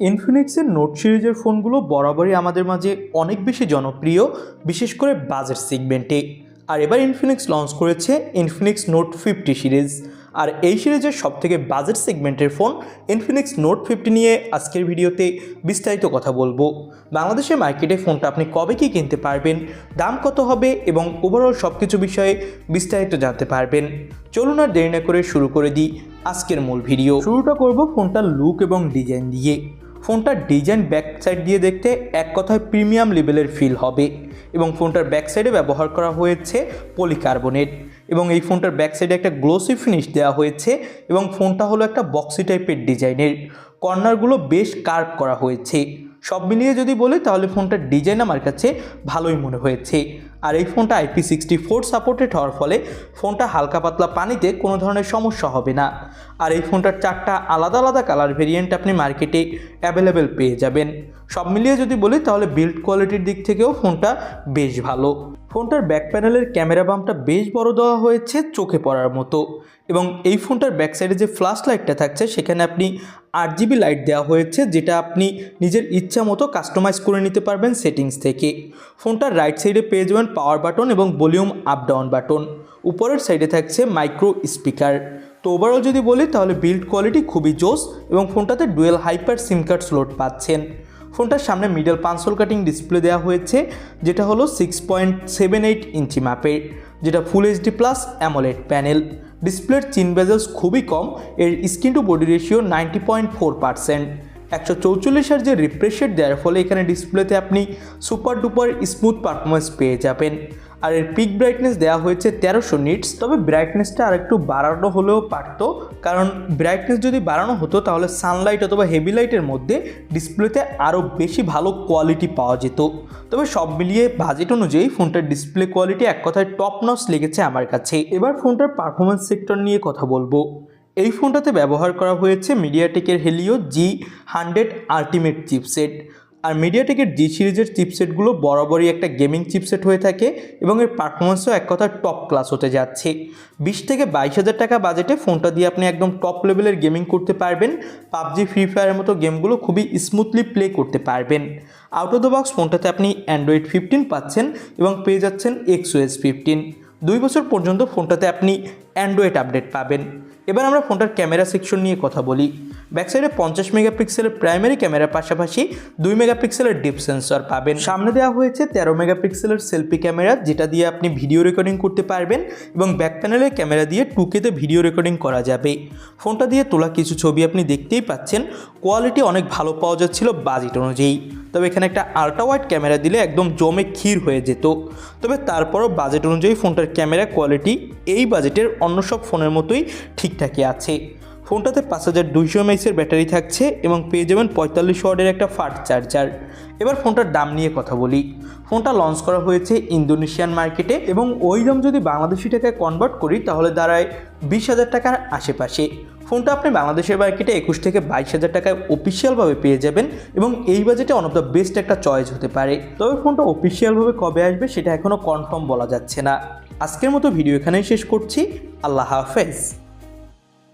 ইনফিনিক্সের note সিরিজের ফোনগুলো বরাবরই আমাদের মাঝে অনেক বেশি জনপ্রিয়, বিশেষ করে বাজেট সেগমেন্টে আর এবার ইনফিনিক্স লঞ্চ করেছে ইনফিনিক্স নোট ফিফটি সিরিজ। আর এই সিরিজের সবথেকে বাজেট সেগমেন্টের ফোন ইনফিনিক্স নোট ফিফটি নিয়ে আজকের ভিডিওতে বিস্তারিত কথা বলব। বাংলাদেশের মার্কেটে ফোনটা আপনি কবে কি কিনতে পারবেন, দাম কত হবে এবং ওভারঅল সব কিছু বিষয়ে বিস্তারিত জানতে পারবেন। চলুন আর দেরি না করে শুরু করে দিই আজকের মূল ভিডিও। শুরুটা করব ফোনটার লুক এবং ডিজাইন দিয়ে। ফোনটার ডিজাইন ব্যাক সাইড দিয়ে দেখতে এক কথায় প্রিমিয়াম লেভেলের ফিল হবে এবং ফোনটার ব্যাক সাইডে ব্যবহার করা হয়েছে পলিকার্বনেট এবং এই ফোনটার ব্যাক সাইডে একটা গ্লোসি ফিনিশ দেওয়া হয়েছে এবং ফোনটা হলো একটা বক্সি টাইপের ডিজাইনের। কর্নারগুলো বেশ কার্ভ করা হয়েছে। সব মিলিয়ে যদি বলি তাহলে ফোনটার ডিজাইন আমার কাছে ভালোই মনে হয়েছে। আর এই ফোনটা আইপি সিক্সটি ফোর সাপোর্টেড হওয়ার ফলে ফোনটা হালকা পাতলা পানিতে কোনো ধরনের সমস্যা হবে না। আর এই ফোনটার চারটা আলাদা আলাদা কালার ভেরিয়েন্ট আপনি মার্কেটে অ্যাভেলেবেল পেয়ে যাবেন। সব মিলিয়ে যদি বলি তাহলে বিল্ড কোয়ালিটির দিক থেকেও ফোনটা বেশ ভালো। ফোনটার ব্যাক প্যানেলের ক্যামেরা বামটা বেশ বড় দেওয়া হয়েছে চোখে পড়ার মতো। এবং এই ফোনটার ব্যাক সাইডে যে ফ্ল্যাশ লাইটটা থাকছে, সেখানে আপনি আট জিবি লাইট দেওয়া হয়েছে, যেটা আপনি নিজের ইচ্ছা মতো কাস্টমাইজ করে নিতে পারবেন সেটিংস থেকে। ফোনটার রাইট সাইডে পেয়ে যাবেন পাওয়ার বাটন এবং ভলিউম আপ ডাউন বাটন উপরের সাইডে থাকছে মাইক্রো স্পিকার তো ওভারঅল যদি বলি, তাহলে বিল্ড কোয়ালিটি খুবই জোস এবং ফোনটাতে dual hyper sim card slot পাচ্ছেন। ফোনটার সামনে মিডল পাঁচশোল কাটিং ডিসপ্লে দেওয়া হয়েছে, যেটা হলো six point seven eight inch মাপের যেটা full HD plus AMOLED panel ডিসপ্লের চিন বেজেলস খুবই কম, এর screen to body ratio ninety point four percent একশো চৌচল্লিশ যে রিফ্রেশ রেট দেওয়ার ফলে এখানে ডিসপ্লেতে আপনি সুপার ডুপার স্মুথ পারফরমেন্স পেয়ে যাবেন। আর এর পিক ব্রাইটনেস দেওয়া হয়েছে তেরোশো নিটস তবে ব্রাইটনেসটা আর একটু বাড়ানো হলেও পারত। কারণ ব্রাইটনেস যদি বাড়ানো হতো, তাহলে সানলাইট অথবা হেভি লাইটের মধ্যে ডিসপ্লেতে আরও বেশি ভালো কোয়ালিটি পাওয়া যেত। তবে সব মিলিয়ে বাজেট অনুযায়ী ফোনটার ডিসপ্লে কোয়ালিটি এক কথায় টপ নস লেগেছে আমার কাছে। এবার ফোনটার পারফরমেন্স সেক্টর নিয়ে কথা বলব। এই ফোনটাতে ব্যবহার করা হয়েছে মিডিয়াটেকের Helio G hundred ultimate chipset আর মিডিয়াটেকের জি সিরিজের চিপসেটগুলো বরাবরই একটা গেমিং চিপসেট হয়ে থাকে এবং এর পারফরমেন্সও এক কথা টপ ক্লাস হতে যাচ্ছে। বিশ থেকে বাইশ হাজার টাকা বাজেটে ফোনটা দিয়ে আপনি একদম টপ লেভেলের গেমিং করতে পারবেন। পাবজি ফ্রি ফায়ারের মতো গেমগুলো খুবই স্মুথলি প্লে করতে পারবেন। আউট অফ দ্য বক্স ফোনটাতে আপনি অ্যান্ড্রয়েড ফিফটিন পাচ্ছেন এবং পেয়ে যাচ্ছেন এক্সওএস ফিফটিন দুই বছর পর্যন্ত ফোনটাতে আপনি অ্যান্ড্রয়েড আপডেট পাবেন। এবার আমরা ফোনটার ক্যামেরা সেকশন নিয়ে কথা বলি। ব্যাক সাইডে পঞ্চাশ মেগাপিক্সেলের প্রাইমারি ক্যামেরার পাশাপাশি দুই মেগাপিক্সেলের ডিপ সেন্সর পাবেন। সামনে দেওয়া হয়েছে তেরো মেগাপিক্সেলের সেলফি ক্যামেরা, যেটা দিয়ে আপনি ভিডিও রেকর্ডিং করতে পারবেন এবং ব্যাক প্যানেলের ক্যামেরা দিয়ে টুকেতে ভিডিও রেকর্ডিং করা যাবে। ফোনটা দিয়ে তোলা কিছু ছবি আপনি দেখতেই পাচ্ছেন। কোয়ালিটি অনেক ভালো পাওয়া যাচ্ছিল বাজেট অনুযায়ী। তবে এখানে একটা আল্ট্রা ওয়াইড ক্যামেরা দিলে একদম জমে ক্ষীর হয়ে যেত। তবে তারপরও বাজেট অনুযায়ী ফোনটার ক্যামেরা কোয়ালিটি এই বাজেটের অন্য সব ফোনের মতোই ঠিকঠাকই আছে। ফোনটাতে পাঁচ হাজার দুইশো এমএইচের ব্যাটারি থাকছে এবং পেয়ে যাবেন পঁয়তাল্লিশ ওয়ার্ডের একটা ফাস্ট চার্জার। এবার ফোনটার দাম নিয়ে কথা বলি। ফোনটা লঞ্চ করা হয়েছে ইন্দোনেশিয়ান মার্কেটে এবং ওই দাম যদি বাংলাদেশি টাকায় কনভার্ট করি, তাহলে দাঁড়ায় বিশ হাজার টাকার আশেপাশে। ফোনটা আপনি বাংলাদেশের মার্কেটে একুশ থেকে বাইশ হাজার টাকায় অফিসিয়ালভাবে পেয়ে যাবেন এবং এই বাজেটে অন অফ দ্য বেস্ট একটা চয়েস হতে পারে। তবে ফোনটা অফিসিয়ালভাবে কবে আসবে সেটা এখনও কনফার্ম বলা যাচ্ছে না। আজকের মতো ভিডিও এখানেই শেষ করছি। আল্লাহ হাফেজ।